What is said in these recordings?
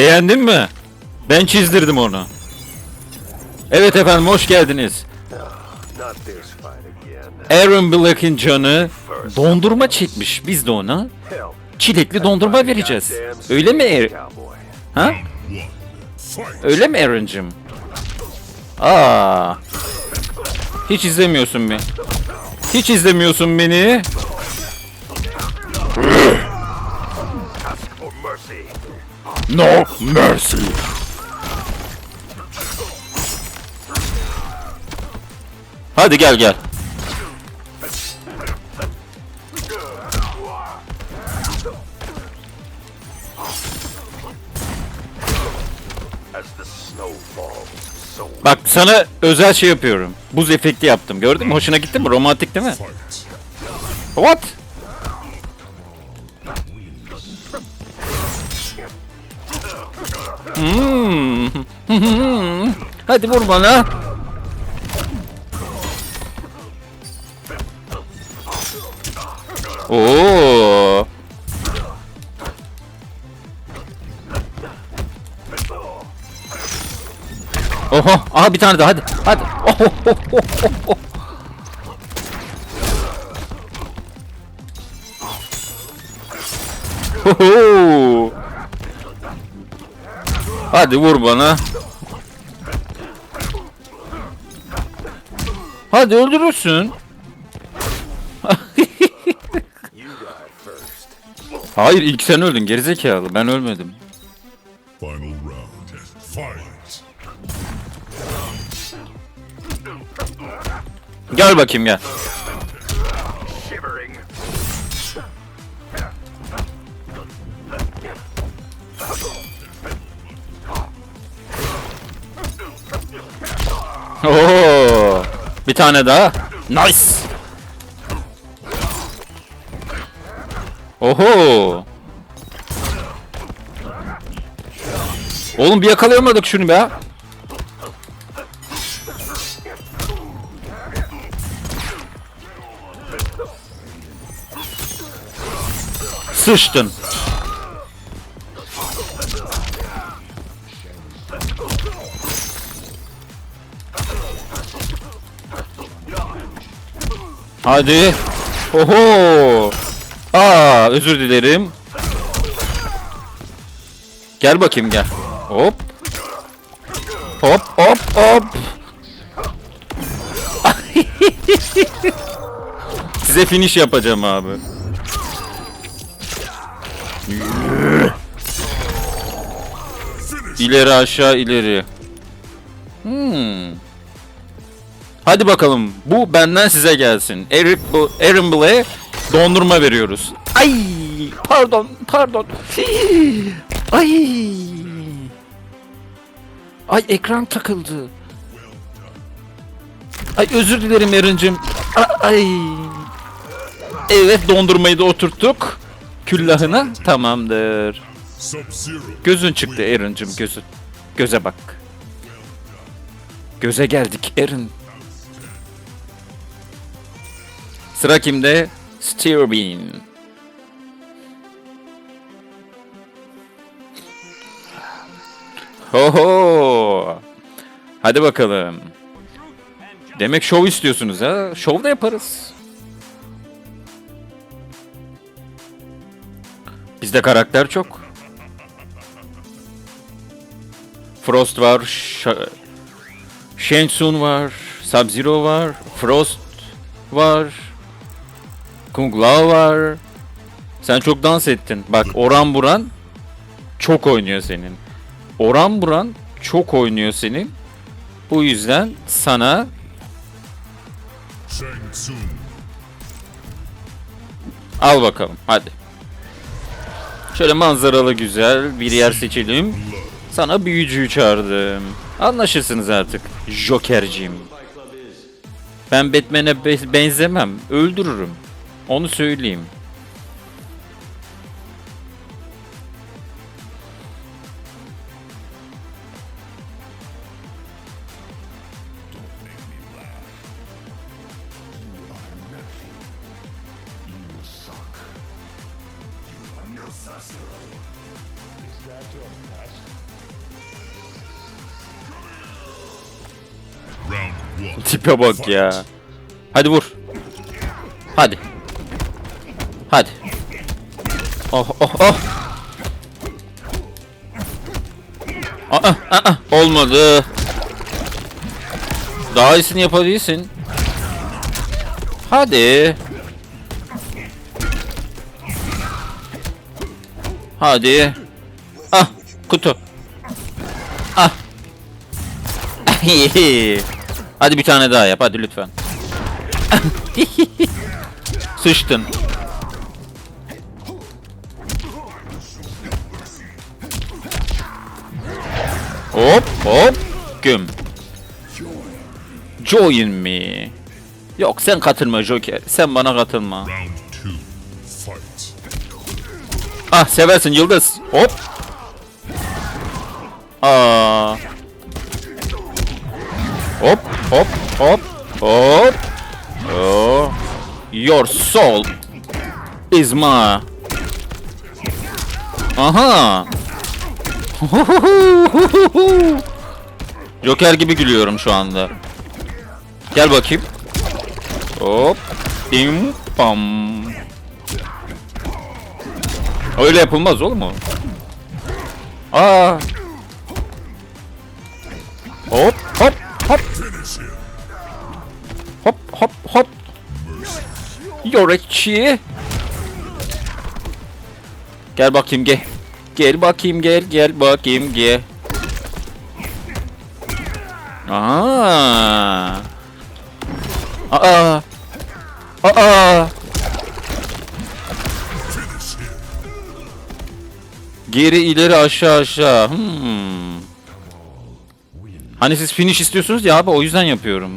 Beğendin mi? Ben çizdirdim onu. Evet efendim hoş geldiniz. Aaron Black'in canı dondurma çekmiş. Biz de ona çilekli dondurma vereceğiz. Öyle mi? Er- ha? Öyle mi Aaron'cım? Aa. Hiç izlemiyorsun beni. Hiç izlemiyorsun beni. No mercy. Hadi gel gel. Bak sana özel şey yapıyorum. Buz efekti yaptım. Gördün mü? Hoşuna gitti mi? Romantik değil mi? What? Hmm. Hadi vur bana. Oo. Oho, aha bir tane daha hadi. Hadi. Oho, ho, ho, ho, ho. Hadi vur bana. Hadi öldürürsün. Hayır ilk sen öldün gerizekalı ben ölmedim. Final round. Fight. Gel bakayım gel. Oo! Bir tane daha. Nice. Oho! Oğlum bir yakalayamadık şunu be. Sıçtın. Hadi. Oho. Aa, özür dilerim. Gel bakayım gel. Hop. Hop hop hop. Size finish yapacağım abi. İleri aşağı ileri. Hmm. Hadi bakalım. Bu benden size gelsin. Eric bu Aaron Black'e dondurma veriyoruz. Ay, pardon, pardon. Ay. Ay ekran takıldı. Ay özür dilerim. A- Ay. Evet dondurmayı da oturttuk. Küllahına tamamdır. Gözün çıktı Aaron'cım gözün. Göze bak. Göze geldik Aaron. Sıra kimde? Steerbean. Ho Hadi bakalım. Demek şov istiyorsunuz ha? Şov da yaparız. Bizde karakter çok. Frost var, Sh- Shang Tsung var, Sub-Zero var, Frost var, Kung Lao var. Sen çok dans ettin. Bak Oran Buran çok oynuyor senin. Oran Buran çok oynuyor senin. Bu yüzden sana al bakalım hadi. Şöyle manzaralı güzel bir yer seçelim. Sana büyücüyü çağırdım. Anlaşırsınız artık Joker'cim. Ben Batman'e be- benzemem. Öldürürüm. Onu söyleyeyim. Tipe bak ya. Hadi vur. Hadi. Hadi. Oh oh oh. Aa, aa, olmadı. Daha iyisini yapabilirsin. Hadi. Hadi. Ah, kutu. Ah. hadi bir tane daha yap hadi lütfen. Sıçtın. Hop hop güm. Join me. Yok sen katılma Joker. Sen bana katılma. Ah seversin Yıldız. Hop. Aa. Hop hop hop hop. Oh. Your soul is my. Aha. Joker gibi gülüyorum şu anda. Gel bakayım. Hop. Bim pam. Öyle yapılmaz oğlum o. Aa. Hop hop hop hop hop hop. Yorekçi. Gel bakayım gel. Gel bakayım gel gel bakayım gel. Aa. Aa. Aa. Geri ileri aşağı aşağı. Hmm. Hani siz finish istiyorsunuz ya abi o yüzden yapıyorum.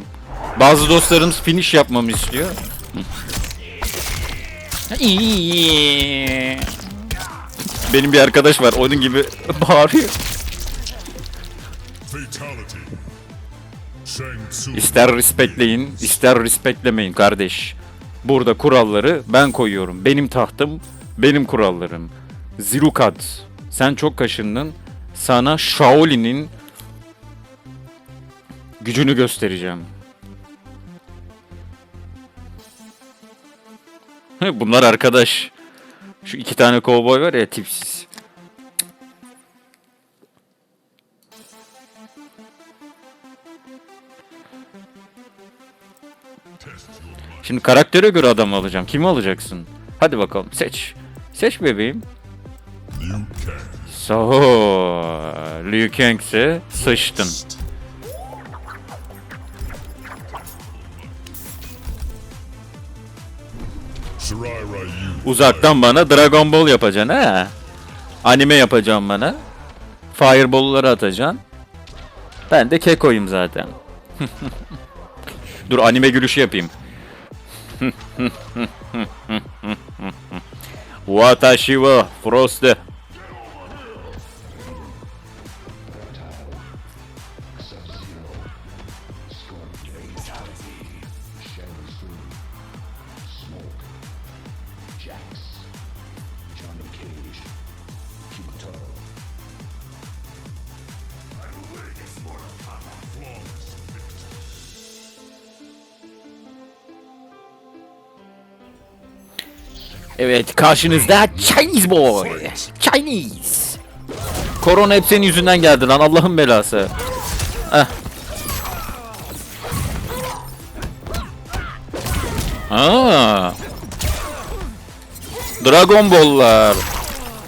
Bazı dostlarımız finish yapmamı istiyor. Benim bir arkadaş var onun gibi bağırıyor. İster respektleyin, ister respektlemeyin kardeş. Burada kuralları ben koyuyorum. Benim tahtım, benim kurallarım. Zilukad, sen çok kaşındın. Sana Shaolin'in gücünü göstereceğim. Bunlar arkadaş. Şu iki tane kovboy var ya tipsiz. Şimdi karaktere göre adam alacağım. Kimi alacaksın? Hadi bakalım seç. Seç bebeğim. So, Liu Kang'se sıçtın. Ryu. Uzaktan bana Dragon Ball yapacaksın ha? Anime yapacağım bana. Fireball'ları atacaksın. Ben de kekoyum zaten. Dur anime gülüşü yapayım. Watashi wa Frost. Evet karşınızda Chinese boy. Chinese. Korona hep senin yüzünden geldi lan Allah'ın belası. Heh. Aa. Dragon Ball'lar.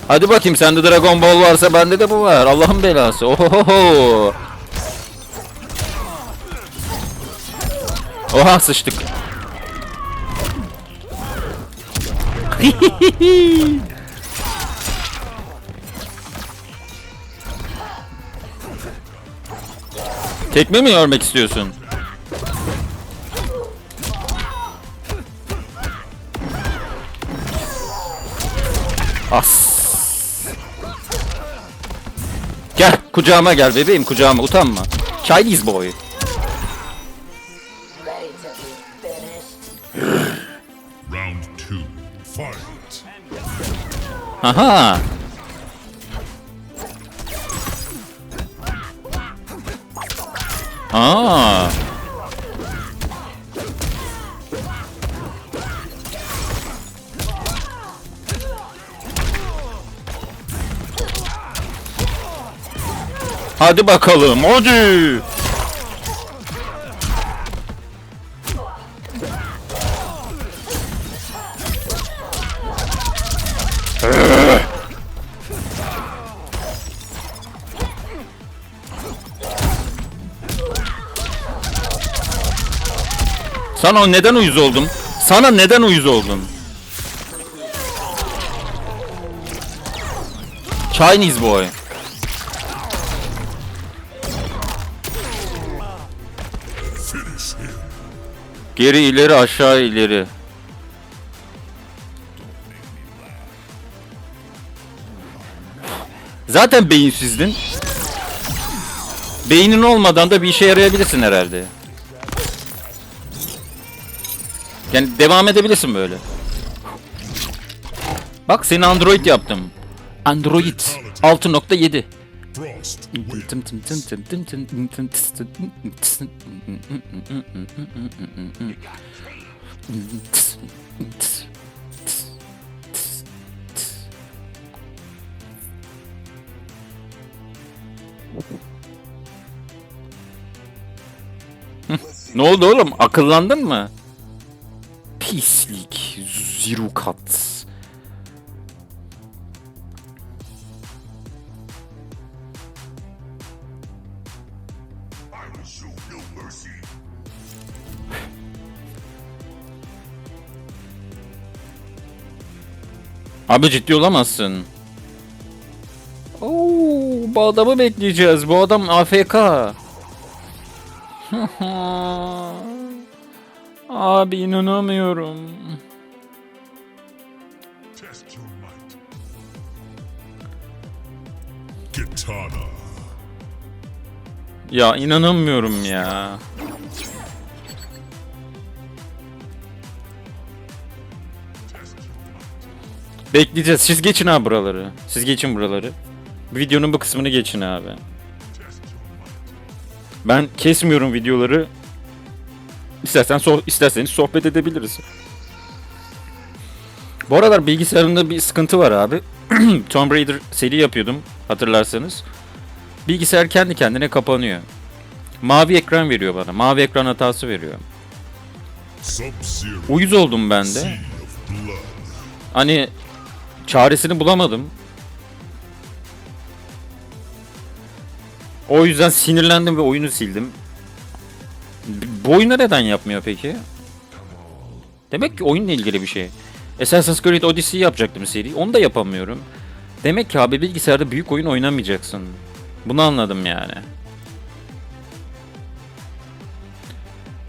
Hadi bakayım sende Dragon Ball varsa bende de bu var. Allah'ın belası. Ohoho. Oha sıçtık. Tekme mi görmek istiyorsun? As. Gel kucağıma gel bebeğim kucağıma utanma. Chinese boy. Round two. Aha. Aa. Hadi bakalım. Hadi. Sana neden uyuz oldum? Sana neden uyuz oldum? Chinese boy. Geri ileri aşağı ileri. Zaten beyinsizdin. Beynin olmadan da bir işe yarayabilirsin herhalde. Yani devam edebilirsin böyle. Bak seni Android yaptım. Android 6.7. Frost win. Ne oldu oğlum? Akıllandın mı? Pislik. Zirukat. Abi ciddi olamazsın. Oo, bu adamı bekleyeceğiz. Bu adam AFK. Abi inanamıyorum. Ya inanamıyorum ya. Bekleyeceğiz. Siz geçin abi buraları. Siz geçin buraları. Videonun bu kısmını geçin abi. Ben kesmiyorum videoları. İstersen so isterseniz sohbet edebiliriz. Bu aralar bilgisayarımda bir sıkıntı var abi. Tomb Raider seri yapıyordum hatırlarsanız. Bilgisayar kendi kendine kapanıyor. Mavi ekran veriyor bana. Mavi ekran hatası veriyor. Uyuz oldum ben de. Hani çaresini bulamadım. O yüzden sinirlendim ve oyunu sildim. Bu oyunu neden yapmıyor peki? Demek ki oyunla ilgili bir şey. Assassin's Creed Odyssey yapacaktım seri. Onu da yapamıyorum. Demek ki abi bilgisayarda büyük oyun oynamayacaksın. Bunu anladım yani.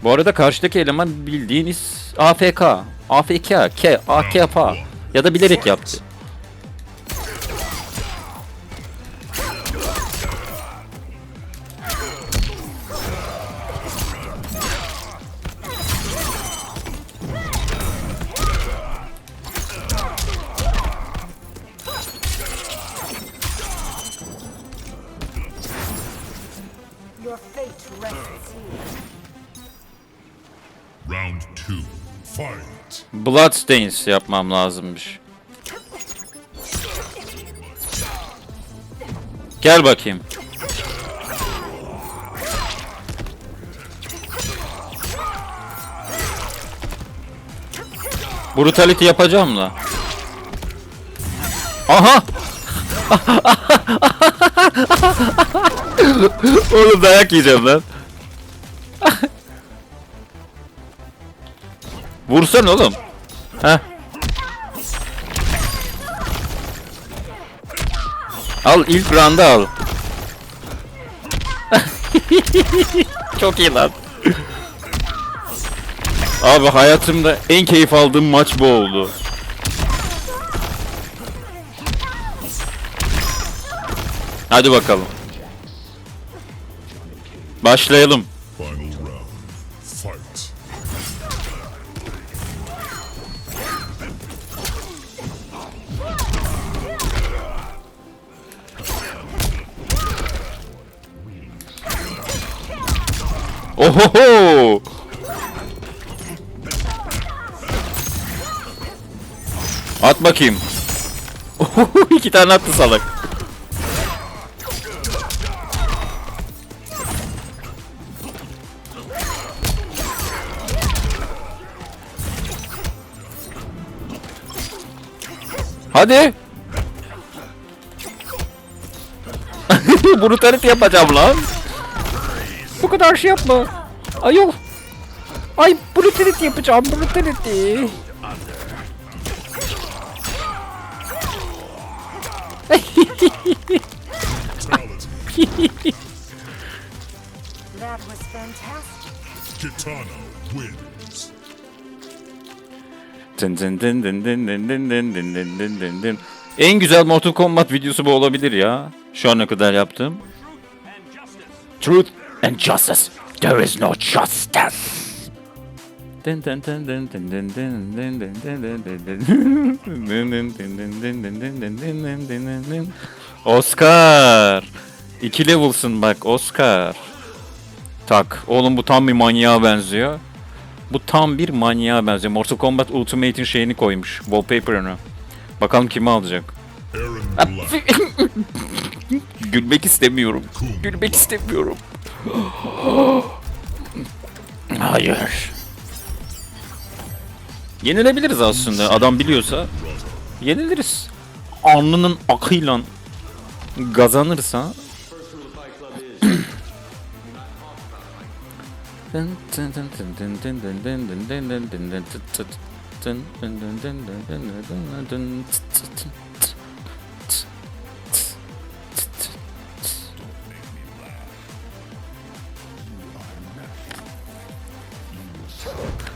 Bu arada karşıdaki eleman bildiğiniz AFK. AFK, K, AKP ya da bilerek yaptı. Bloodstains yapmam lazımmış. Gel bakayım. Brutality yapacağım la. Aha! Oğlum dayak yiyeceğim lan. Vursan oğlum. Heh. Al ilk round'ı al. Çok iyi lan. Abi hayatımda en keyif aldığım maç bu oldu. Hadi bakalım. Başlayalım. Final round. Fight. Ohoho! At bakayım. Ohoho, iki tane attı salak. Hadi. Brutality yapacağım lan. Bu kadar şey yapma. Ayol. Ay brutality yapacağım brutality. That was fantastic. Kitana wins. Dın dın dın dın dın dın dın dın dın dın dın dın dın. En güzel Mortal Kombat videosu bu olabilir ya. Şu ana kadar yaptığım. Truth and justice. There is no justice. Dın dın dın dın dın dın dın dın dın dın dın dın dın. Dın dın dın dın dın dın dın dın dın dın dın dın dın. Oscar. İki level'sın bak Oscar. Tak. Oğlum bu tam bir manyağa benziyor. Bu tam bir manyağa benziyor. Mortal Kombat Ultimate'in şeyini koymuş. Wallpaper'ını. Bakalım kimi alacak. Gülmek istemiyorum. Gülmek istemiyorum. Hayır. Yenilebiliriz aslında. Adam biliyorsa. Yeniliriz. Alnının akıyla kazanırsa.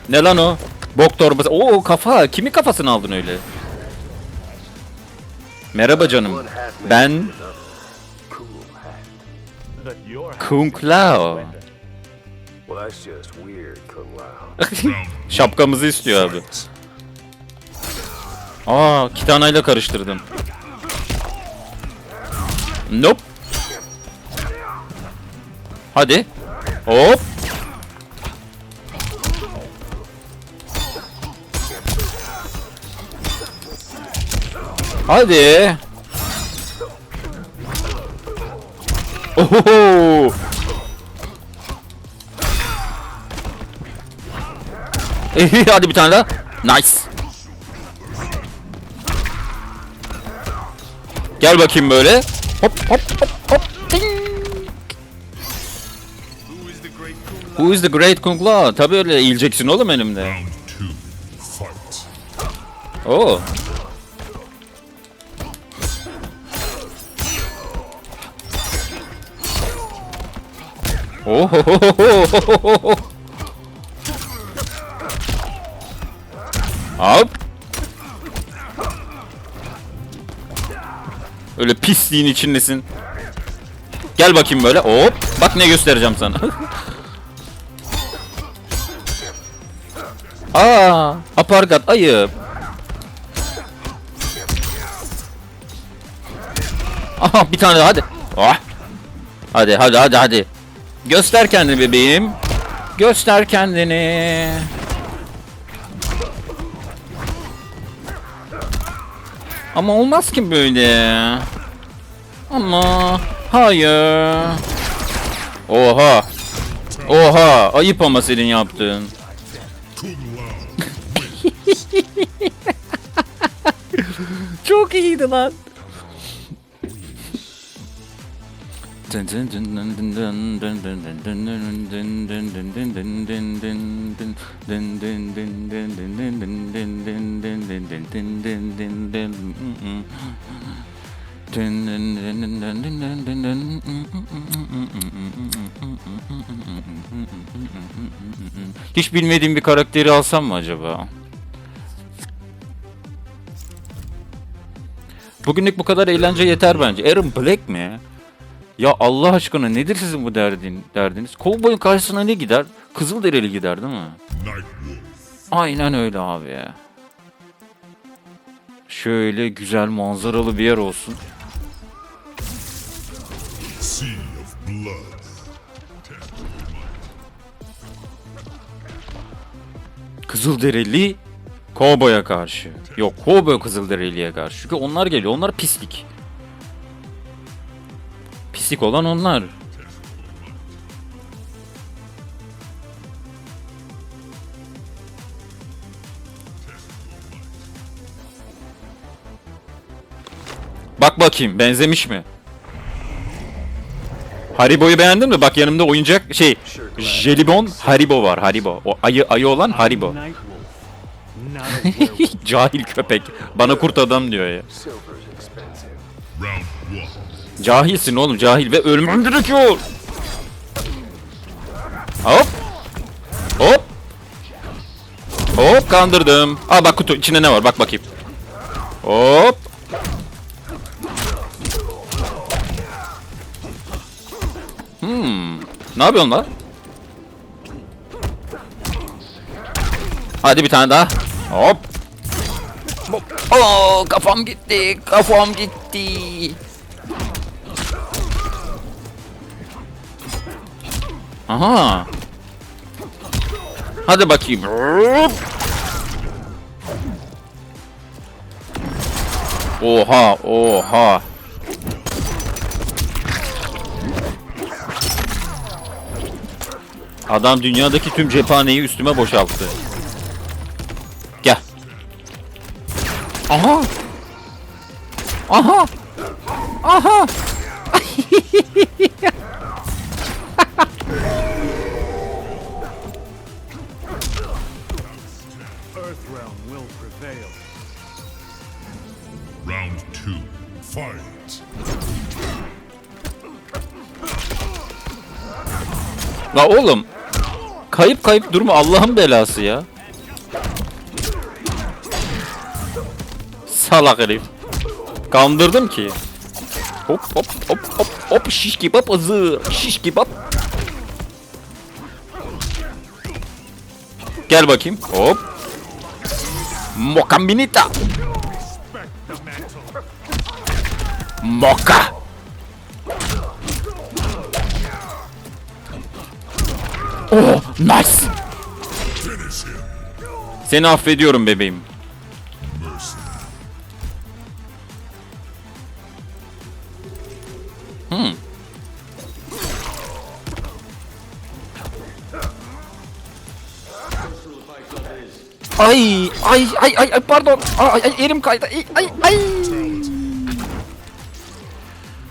Ne lan o? Bok torbası. Oo kafa. Kimi kafasını aldın öyle? Merhaba canım. Ben Kung Lao. Şapkamızı istiyor abi. Aa, Kitana ile karıştırdım. Nope. Hadi. Hop. Hadi. Oho. Hadi bir tane daha. Nice. Gel bakayım böyle. Hop hop hop hop. Ding. Who is the great Kung Lao? Tabii öyle eğileceksin oğlum elimde. Oo. Oh. Hop. Öyle pisliğin içindesin. Gel bakayım böyle. Hop. Bak ne göstereceğim sana. Aa, aparkat ayıp. Aha bir tane daha hadi. Oh. Hadi hadi hadi hadi. Göster kendini bebeğim. Göster kendini. Ama olmaz ki böyle. Ama hayır. Oha. Oha ayıp ama senin yaptığın. Çok iyiydi lan. Hiç bilmediğim bir karakteri alsam mı acaba? Bugünlük bu kadar eğlence yeter bence. Aaron Black mi? Ya Allah aşkına nedir sizin bu derdin, derdiniz? Kovboyun karşısına ne gider? Kızılderili gider değil mi? Aynen öyle abi ya. Şöyle güzel manzaralı bir yer olsun. Kızılderili Kovboy'a karşı. Yok Kovboy Kızılderili'ye karşı. Çünkü onlar geliyor. Onlar pislik. Pislik olan onlar. Bak bakayım benzemiş mi? Haribo'yu beğendin mi? Bak yanımda oyuncak şey jelibon Haribo var Haribo. O ayı ayı olan Haribo. Cahil köpek. Bana kurt adam diyor ya. Cahilsin oğlum cahil ve ölmem gerekiyor. Hop. Hop. Hop kandırdım. Aa bak kutu içinde ne var bak bakayım. Hop. Hmm. Ne yapıyorsun lan? Hadi bir tane daha. Hop. Hop. Oo, kafam gitti. Kafam gitti. Aha. Hadi bakayım. Oha, oha. Adam dünyadaki tüm cephaneyi üstüme boşalttı. Gel. Aha. Aha. Aha. La oğlum. Kayıp kayıp durma Allah'ın belası ya. Salak herif. Kandırdım ki. Hop hop hop hop hop şiş kebap hazır. Şiş kebap. Gel bakayım. Hop. Mokambinita. Moka. Nice. Seni affediyorum bebeğim. Hmm. Ay, ay, ay, ay, ay, pardon. Ay, ay, elim kaydı. Ay, ay, ay.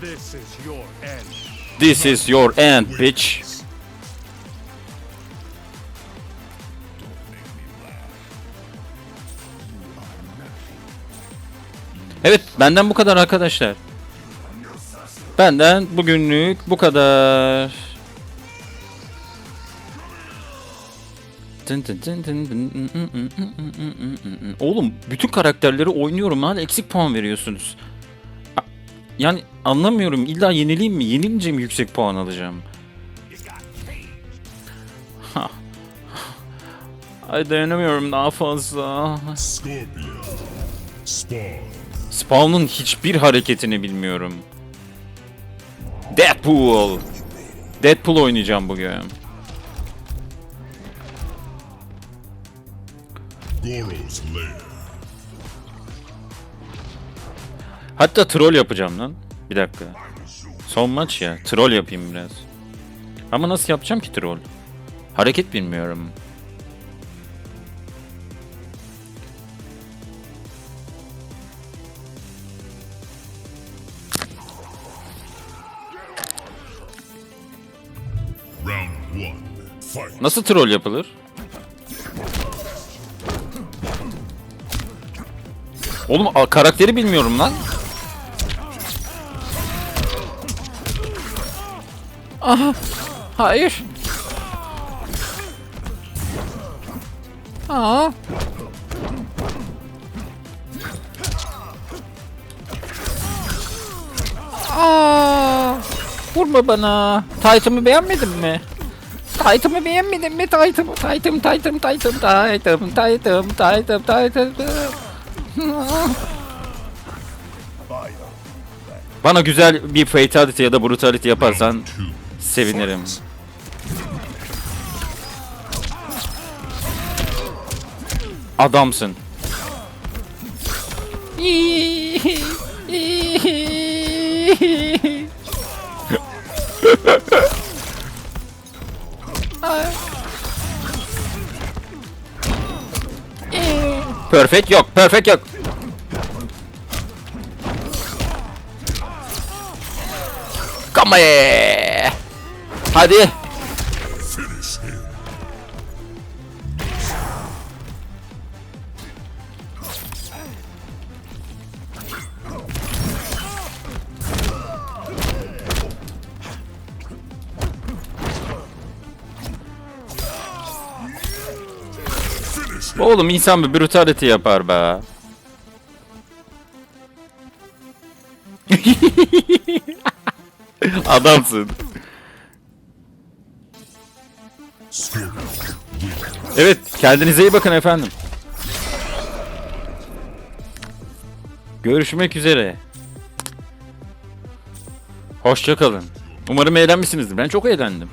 This is your end. This is your end, bitch. Evet, benden bu kadar arkadaşlar. Benden bugünlük bu kadar. Oğlum bütün karakterleri oynuyorum hala eksik puan veriyorsunuz. Yani anlamıyorum illa yenileyim mi? Yenilince mi yüksek puan alacağım? Ay dayanamıyorum daha fazla. Scorpion. Spawn. Spawn'un hiçbir hareketini bilmiyorum. Deadpool. Deadpool oynayacağım bugün. Hatta troll yapacağım lan. Bir dakika. Son maç ya. Troll yapayım biraz. Ama nasıl yapacağım ki troll? Hareket bilmiyorum. Nasıl troll yapılır? Oğlum karakteri bilmiyorum lan. Aha. Hayır. Aa. Aa. Vurma bana. Titan'ımı beğenmedin mi? Titan'ımı beğenmedin mi? Titan'ım, Titan, Titan, Titan, Titan, Titan, Titan, Titan. Bana güzel bir fatality ya da brutality yaparsan sevinirim. Adamsın. Perfect yok, perfect yok. Come here. Hadi. Oğlum insan bir brutality yapar be. Adamsın. Evet, kendinize iyi bakın efendim. Görüşmek üzere. Hoşça kalın. Umarım eğlenmişsinizdir. Ben çok eğlendim.